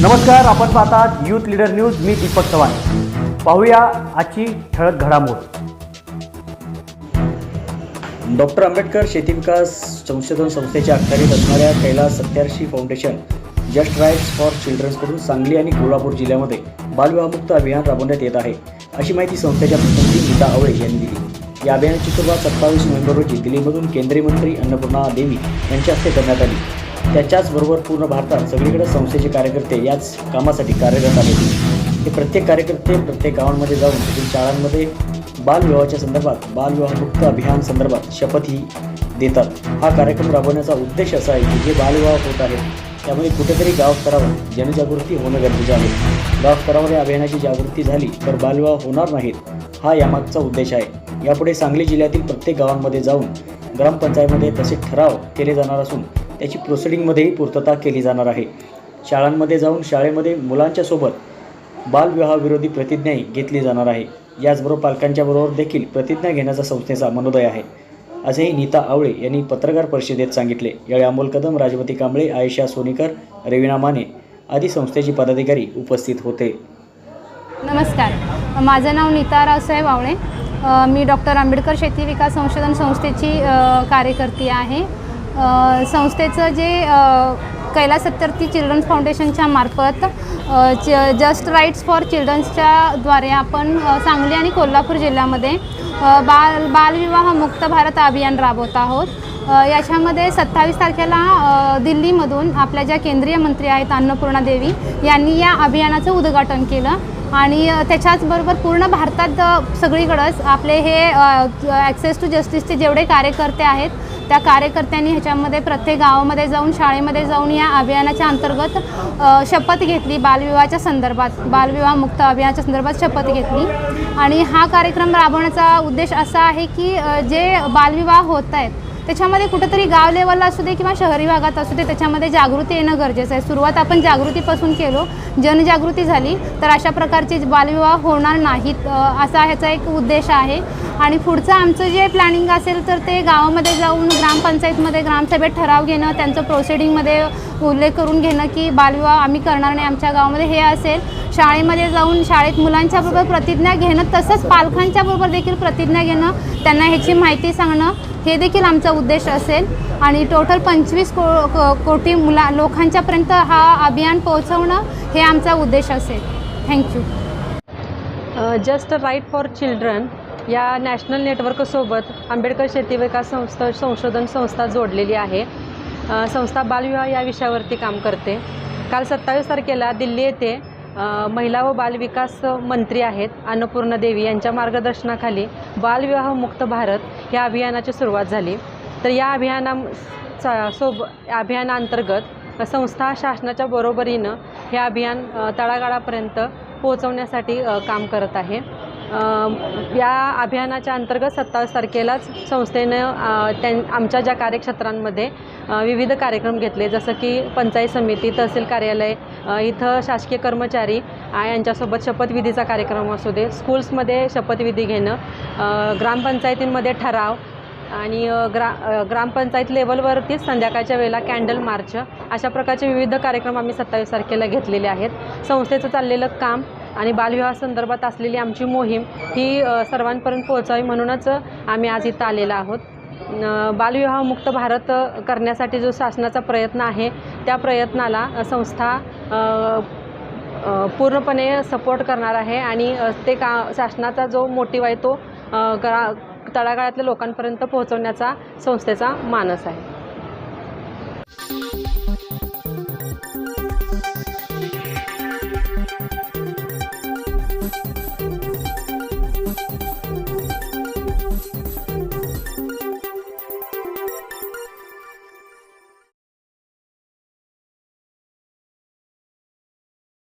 नमस्कार आपण पाहतात यूथ लीडर न्यूज मी दीपक चव्हाण. पाहूया आजची ठळक घडामोड. डॉक्टर आंबेडकर शेती विकास संशोधन संस्थेच्या अखत्यारीत असणाऱ्या कैलास सत्याऐंशी फाउंडेशन जस्ट राईट्स फॉर चिल्ड्रन्सकडून सांगली आणि कोल्हापूर जिल्ह्यामध्ये बालविवाहमुक्त अभियान राबवण्यात येत आहे. अशी माहिती संस्थेच्या प्रतिनिधी गीता आवळे यांनी दिली. या अभियानाची सुरुवात सत्तावीस नोव्हेंबर रोजी दिल्लीमधून केंद्रीय मंत्री अन्नपूर्णा देवी यांच्या हस्ते करण्यात आली. त्याच्याचबरोबर पूर्ण भारतात सगळीकडे संस्थेचे कार्यकर्ते याच कामासाठी कार्यरत आले ते प्रत्येक कार्यकर्ते प्रत्येक गावांमध्ये जाऊन तेथील शाळांमध्ये बालविवाहाच्या संदर्भात बालविवाहमुक्त अभियान संदर्भात शपथही देतात. हा कार्यक्रम राबवण्याचा उद्देश असा आहे की जे बालविवाह होत आहेत त्यामुळे कुठेतरी गाव स्तरावर जनजागृती होणं गरजेचं आहे. गाव स्तरावर या अभियानाची जागृती झाली तर बालविवाह होणार नाहीत हा यामागचा उद्देश आहे. यापुढे सांगली जिल्ह्यातील प्रत्येक गावांमध्ये जाऊन ग्रामपंचायतमध्ये तसे ठराव केले जाणार असून त्याची प्रोसिडिंगमध्येही पूर्तता केली जाणार आहे. शाळांमध्ये जाऊन शाळेमध्ये मुलांच्या सोबत बालविवाहाविरोधी प्रतिज्ञाही घेतली जाणार आहे. याचबरोबर पालकांच्या बरोबर देखील प्रतिज्ञा घेण्याचा संस्थेचा मनोदय आहे. असेही नीता आवळे यांनी पत्रकार परिषदेत सांगितले. यावेळी अमोल कदम राजवती कांबळे आयशा सोनीकर रेविना माने आदी संस्थेचे पदाधिकारी उपस्थित होते. नमस्कार. माझं नाव नीता रावसाहेब आवळे. मी डॉक्टर आंबेडकर शेती विकास संशोधन संस्थेची कार्यकर्ती आहे. संस्थेचं जे अ, कैलास सत्यार्थी चिल्ड्रन्स फाउंडेशनच्या मार्फत जस्ट राईट्स फॉर चिल्ड्रन्सच्या द्वारे आपण सांगली आणि कोल्हापूर जिल्ह्यामध्ये बाल बालविवाह मुक्त भारत अभियान राबवत आहोत. याच्यामध्ये सत्तावीस तारखेला दिल्लीमधून आपल्या ज्या केंद्रीय मंत्री आहेत अन्नपूर्णा देवी यांनी या अभियानाचं उद्घाटन केलं. आणि त्याच्याचबरोबर पूर्ण भारतात सगळीकडंच आपले हे ॲक्सेस टू जस्टिसचे जेवढे कार्यकर्ते आहेत त्या कार्यकर्त्यांनी ह्याच्यामध्ये प्रत्येक गावामध्ये जाऊन शाळेमध्ये जाऊन या अभियानाच्या अंतर्गत शपथ घेतली. बालविवाहाच्या संदर्भात बालविवाह मुक्त अभियानाच्या संदर्भात शपथ घेतली. आणि हा कार्यक्रम राबवण्याचा उद्देश असा आहे की जे बालविवाह होत आहेत त्याच्यामध्ये कुठंतरी गाव लेवलला असू दे किंवा शहरी भागात असू दे त्याच्यामध्ये जागृती येणं गरजेचं आहे. सुरुवात आपण जागृतीपासून केलो जनजागृती झाली तर अशा प्रकारचे बालविवाह होणार नाहीत असा ह्याचा एक उद्देश आहे. आणि पुढचं आमचं जे प्लॅनिंग असेल तर ते गावामध्ये जाऊन ग्रामपंचायतमध्ये ग्रामसभेत ठराव घेणं त्यांचं प्रोसिडिंगमध्ये उल्लेख करून घेणं की बालविवाह आम्ही करणार नाही आमच्या गावामध्ये हे असेल. शाळेमध्ये जाऊन शाळेत मुलांच्या बरोबर प्रतिज्ञा घेणं तसंच पालकांच्या बरोबर देखील प्रतिज्ञा घेणं त्यांना ह्याची माहिती सांगणं हे देखील आमचा उद्देश असेल. आणि टोटल पंचवीस को को- कोटी मुला लोकांच्यापर्यंत हा अभियान पोहोचवणं हे आमचा उद्देश असेल. Thank you just right for children या नॅशनल नेटवर्कसोबत आंबेडकर शेती विकास संस्था संशोधन संस्था जोडलेली आहे. संस्था बालविवाह या विषयावरती काम करते. काल सत्तावीस तारखेला दिल्ली येथे महिला व बालविकास मंत्री आहेत अन्नपूर्णा देवी यांच्या मार्गदर्शनाखाली बालविवाह मुक्त भारत या अभियानाची सुरुवात झाली. तर या अभियाना सोब अभियानाअंतर्गत संस्था शासनाच्या बरोबरीनं हे अभियान तळागाळापर्यंत पोहोचवण्यासाठी काम करत आहे. या अभियानाच्या अंतर्गत सत्तावीस तारखेलाच संस्थेनं त्यां आमच्या ज्या कार्यक्षेत्रांमध्ये विविध कार्यक्रम घेतले जसं की पंचायत समिती तहसील कार्यालय इथं शासकीय कर्मचारी यांच्यासोबत शपथविधीचा कार्यक्रम असू दे स्कूल्समध्ये शपथविधी घेणं ग्रामपंचायतींमध्ये ठराव आणि ग्रा ग्रामपंचायत लेवलवरतीच संध्याकाळच्या वेळेला कॅन्डल मार्च अशा प्रकारचे विविध कार्यक्रम आम्ही सत्तावीस तारखेला घेतलेले आहेत. संस्थेचं चाललेलं काम आणि बालविवाहासंदर्भात असलेली आमची मोहीम ही सर्वांपर्यंत पोहोचावी म्हणूनच आम्ही आज इथं आलेलो आहोत. बालविवाहमुक्त भारत करण्यासाठी जो शासनाचा प्रयत्न आहे त्या प्रयत्नाला संस्था पूर्णपणे सपोर्ट करणार आहे आणि ते का शासनाचा जो मोटिव आहे तो अ, तळागाळातल्या लोकांपर्यंत पोहोचवण्याचा संस्थेचा मानस आहे.